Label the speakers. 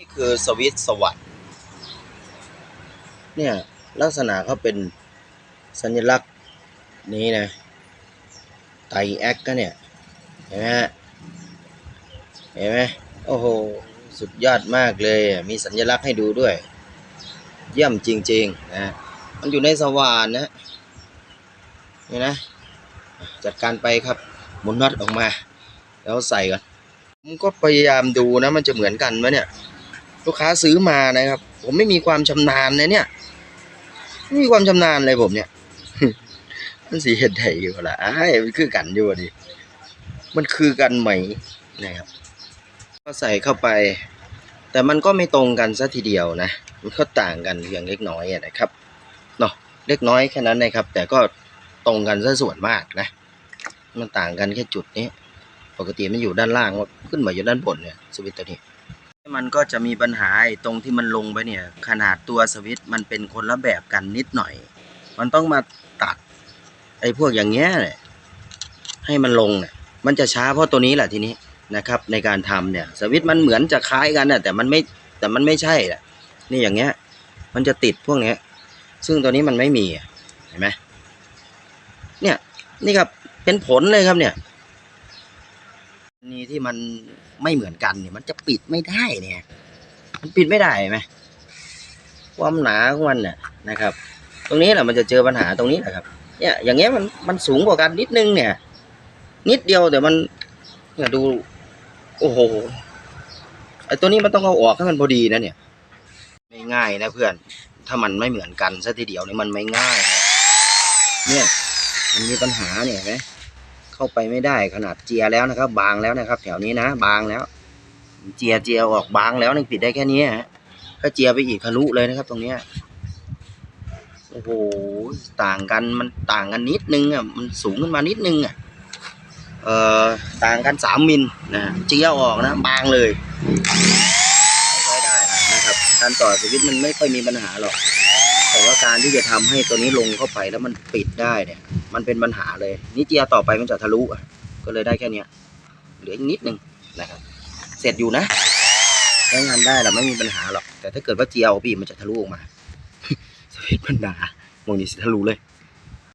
Speaker 1: นี่คือสวิตสวัสด์เนี่ยลักษณะเขาเป็นสัญลักษณ์นี้นะไตรแอคก็เนี่ย เห็นไหมฮะเห็นไหมโอ้โห สุดยอดมากเลย มีสัญลักษณ์ให้ดูด้วย เยี่ยมจริงๆนะมันอยู่ในสว่านนะนี่นะ จัดการไปครับหมุนน็อตออกมา แล้วใส่ก่อนผมก็พยายามดูนะ มันจะเหมือนกันไหมเนี่ย ลูกค้าซื้อมานะครับ ผมไม่มีความชำนาญนะเนี่ย ไม่มีความชำนาญเลยผมเนี่ยมันสีเห็ดไห่อยู่ละไอ้มันคือกันอยู่อะดิมันคือกันไหมนะครับ ก็ใส่เข้าไป แต่มันก็ไม่ตรงกันซะทีเดียวนะมันก็ต่างกันเพียงเล็กน้อยนะครับเนาะเล็กน้อยแค่นั้นนะครับ แต่ก็ตรงกันซะส่วนมากนะ มันต่างกันแค่จุดนี้ ปกติมันอยู่ด้านล่างว่าขึ้นมาอยู่ด้านบนเนี่ยสวิตช์ตัวนี้ มันก็จะมีปัญหาตรงที่มันลงไปเนี่ย ขนาดตัวสวิตช์มันเป็นคนละแบบกันนิดหน่อย มันต้องมาตัด ไอ้พวกอย่างเงี้ยเนี่ยให้มันลงเนี่ยมันจะช้าเพราะตัวนี้แหละทีนี้นะครับ ในการทำเนี่ย สวิตช์มันเหมือนจะคล้ายกันน่ะแต่มันไม่แต่มันไม่ใช่แหละนี่อย่างเงี้ย มันจะติดพวกเนี้ย ซึ่งตัวนี้มันไม่มีเห็นไหมเนี่ยนี่ครับเป็นผลเลยครับเนี่ย นี่ที่มันไม่เหมือนกันเนี่ย มันจะปิดไม่ได้เนี่ย มันปิดไม่ได้เห็นไหมความหนาของมันเนี่ยนะครับ ตรงนี้แหละมันจะเจอปัญหาตรงนี้แหละครับ เนี่ย อย่างเงี้ยมันมันสูงกว่ากันนิดนึงเนี่ย นิดเดียวแต่มันเนี่ยดูโอ้โหไอตัวนี้มันต้องเอาออกให้มันพอดีนะเนี่ย ไม่ง่ายนะเพื่อน ถ้ามันไม่เหมือนกันซะทีเดียวเนี่ยมันไม่ง่ายนะเนี่ย มันมีปัญหาเนี่ยนไหม เข้าไปไม่ได้ขนาดเจียแล้วนะครับ บางแล้วนะครับ แถวนี้นะ บางแล้ว เจียเจียออกบางแล้วนี่ปิดได้แค่นี้ฮะถ้าเจียไปอีกทะลุเลยนะครับ ตรงเนี้ยโอ้โหต่างกันมันต่างกันนิดนึงอะมันสูงขึ้นมานิดนึงอะเอ่อต่างกันสามมิลนะเจียออกนะ บางเลยใช้ได้นะครับการต่อสวิตช์มันไม่ค่อยมีปัญหาหรอก แต่ว่าการที่จะทำให้ตัวนี้ลงเข้าไปแล้วมันปิดได้เนี่ย มันเป็นปัญหาเลย นี่เจียต่อไปมันจะทะลุอะก็เลยได้แค่เนี้ยเหลืออีกนิดนึงนะครับเสร็จอยู่นะใช้งานได้แหละไม่มีปัญหาหรอก แต่ถ้าเกิดว่าเจียวพี่มันจะทะลุออกมาสวิตปัญหนามองนี้ทะลุเลย